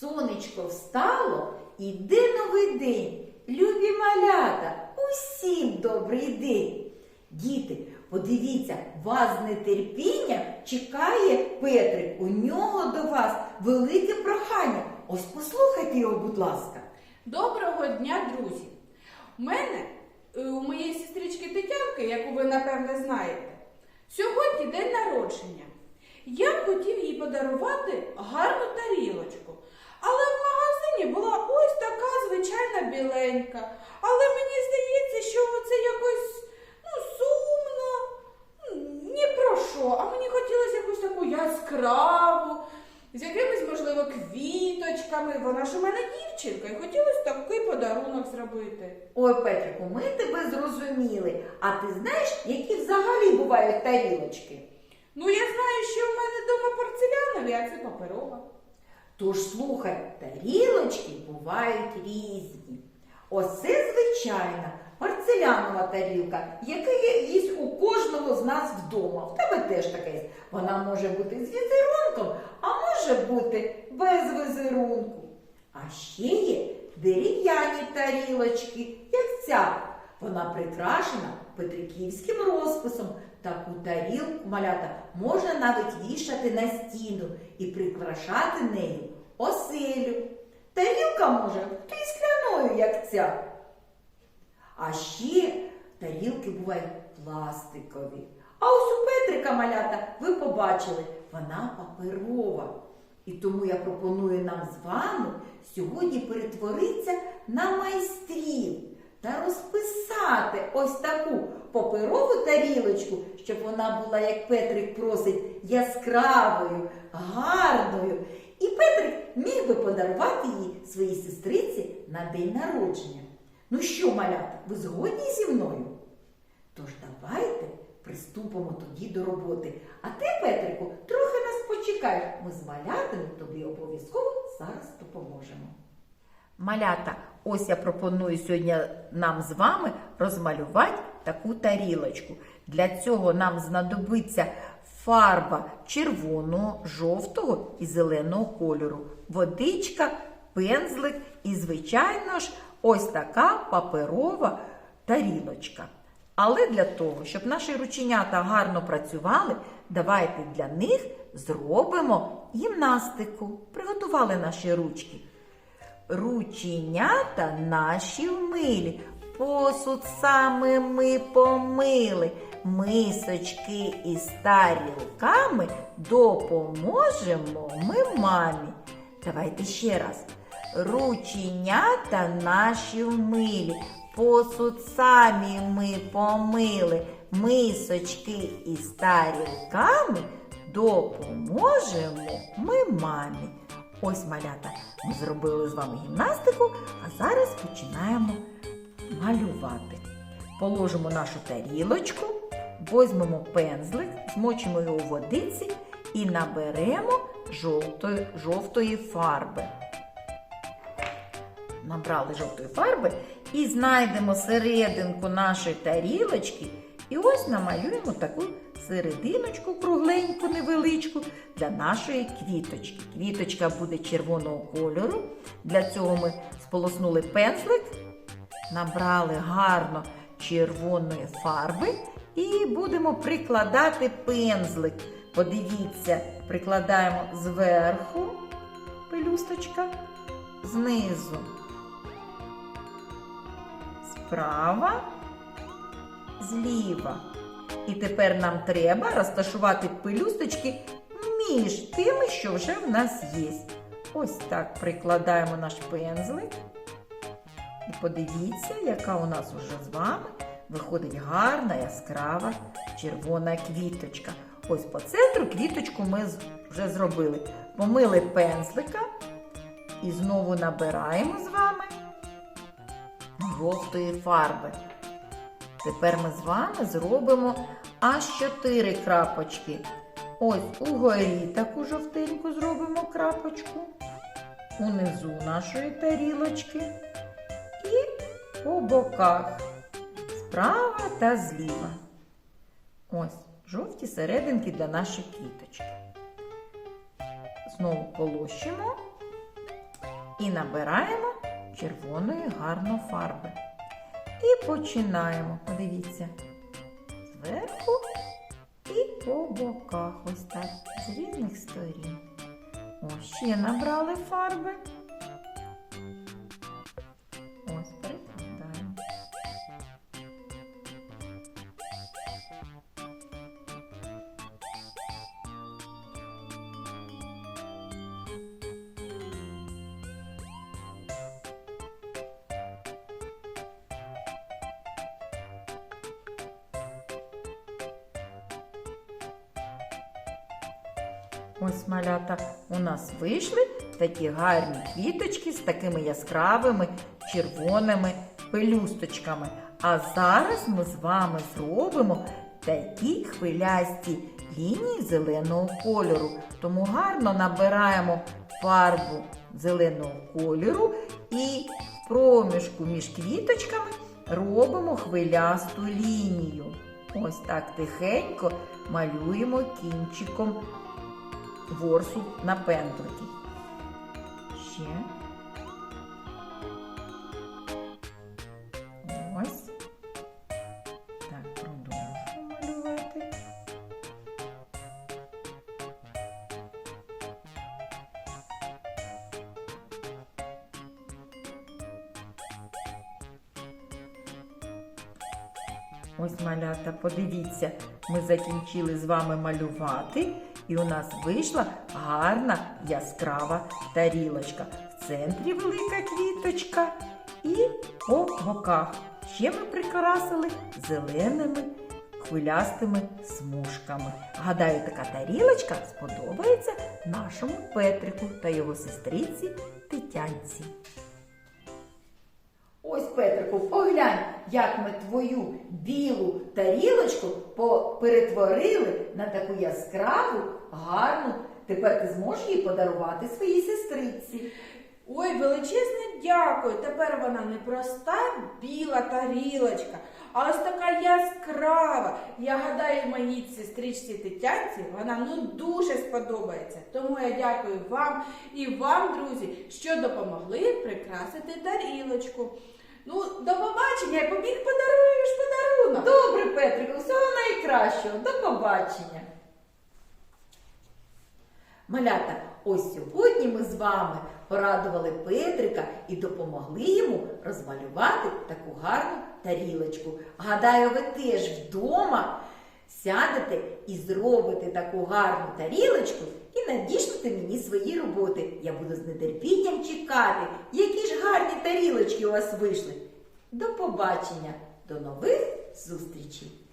Сонечко встало, іде новий день. Любі малята, усім добрий день. Діти, подивіться, вас з нетерпінням чекає Петрик. У нього до вас велике прохання. Ось послухайте його, будь ласка. Доброго дня, друзі! У мене, е, у моєї сестрички Тетянки, яку ви напевне знаєте, сьогодні день народження. Я б хотів їй подарувати гарну тарілочку. Але в магазині була ось така звичайна біленька. Але мені здається, що це якось ну, сумно. Ні про що. А мені хотілося якусь таку яскраву, з якимись, можливо, квіточками. Вона ж у мене дівчинка, і хотілося такий подарунок зробити. Ой, Петрику, ми тебе зрозуміли. А ти знаєш, які взагалі бувають тарілочки? Ну, я знаю, що в мене вдома порцелянові, а це паперова. Тож слухай, тарілочки бувають різні. Оце звичайна порцелянова тарілка, яка є у кожного з нас вдома. В тебе теж така є. Вона може бути з візерунком, а може бути без візерунку. А ще є дерев'яні тарілочки, як ця. Вона прикрашена петриківським розписом. Таку тарілку малята можна навіть вішати на стіну і прикрашати нею оселю. Тарілка може бути скляною, як ця. А ще тарілки бувають пластикові. А ось у Петрика малята ви побачили, вона паперова. І тому я пропоную нам з вами сьогодні перетворитися на майстрів та розписати ось таку паперову тарілочку, щоб вона була, як Петрик просить, яскравою, гарною. І Петрик міг би подарувати її своїй сестриці на день народження. Ну що, малята, ви згодні зі мною? Тож давайте приступимо тоді до роботи. А ти, Петрику, трохи нас почекаєш. Ми з малятами тобі обов'язково зараз допоможемо. Малята, ось я пропоную сьогодні нам з вами розмалювати таку тарілочку. Для цього нам знадобиться фарба червоного, жовтого і зеленого кольору, водичка, пензлик і, звичайно ж, ось така паперова тарілочка. Але для того, щоб наші рученята гарно працювали, давайте для них зробимо гімнастику. Приготували наші ручки. Рученята наші вмилі, посуд саме ми помили, мисочки із тарілками допоможемо ми мамі. Давайте ще раз. Рученята наші вмилі, посуд самі ми помили, мисочки із тарілками допоможемо ми мамі. Ось малята, ми зробили з вами гімнастику, а зараз починаємо малювати. Положимо нашу тарілочку, візьмемо пензлик, змочимо його у водиці і наберемо жовтої, жовтої фарби. Набрали жовтої фарби і знайдемо серединку нашої тарілочки. І ось намалюємо таку серединочку кругленьку, невеличку для нашої квіточки. Квіточка буде червоного кольору. Для цього ми сполоснули пензлик, набрали гарно червоної фарби і будемо прикладати пензлик. Подивіться, прикладаємо зверху пелюсточка, знизу, справа, зліва. І тепер нам треба розташувати пелюсточки між тими, що вже в нас є. Ось так прикладаємо наш пензлик. І подивіться, яка у нас уже з вами виходить гарна, яскрава червона квіточка. Ось по центру квіточку ми вже зробили. Помили пензлика і знову набираємо з вами жовтої фарби. Тепер ми з вами зробимо аж 4 крапочки. Ось угорі таку жовтеньку зробимо крапочку, унизу нашої тарілочки і по боках справа та зліва. Ось жовті серединки для нашої квіточки. Знову полощимо і набираємо червоної гарно фарби. І починаємо. Подивіться. Зверху і по боках. Ось так. З різних сторін. Ось ще набрали фарби. Ось малята у нас вийшли такі гарні квіточки з такими яскравими червоними пелюсточками. А зараз ми з вами зробимо такі хвилясті лінії зеленого кольору. Тому гарно набираємо фарбу зеленого кольору і в проміжку між квіточками робимо хвилясту лінію. Ось так тихенько малюємо кінчиком ворсу на пензлики. Ще. Так, продовжуємо малювати. Ось малята, подивіться, ми закінчили з вами малювати, і у нас вийшла гарна яскрава тарілочка. В центрі велика квіточка і по боках. Ще ми прикрасили зеленими хвилястими смужками. Гадаю, така тарілочка сподобається нашому Петрику та його сестриці Тетянці. Петрику, поглянь, як ми твою білу тарілочку перетворили на таку яскраву, гарну. Тепер ти зможеш її подарувати своїй сестриці. Ой, величезне дякую. Тепер вона не проста біла тарілочка, а ось така яскрава. Я гадаю, моїй сестричці Тетянці вона ну дуже сподобається. Тому я дякую вам і вам, друзі, що допомогли прикрасити тарілочку. Ну, до побачення, я побіг подаруєш подарунок. Добре, Петрику, всього найкращого. До побачення. Малята, ось сьогодні ми з вами порадували Петрика і допомогли йому розмалювати таку гарну тарілочку. Гадаю, ви теж вдома сядете і зробите таку гарну тарілочку і надішлете мені свої роботи. Я буду з нетерпінням чекати, які ж гарні тарілочки у вас вийшли. До побачення, до нових зустрічей!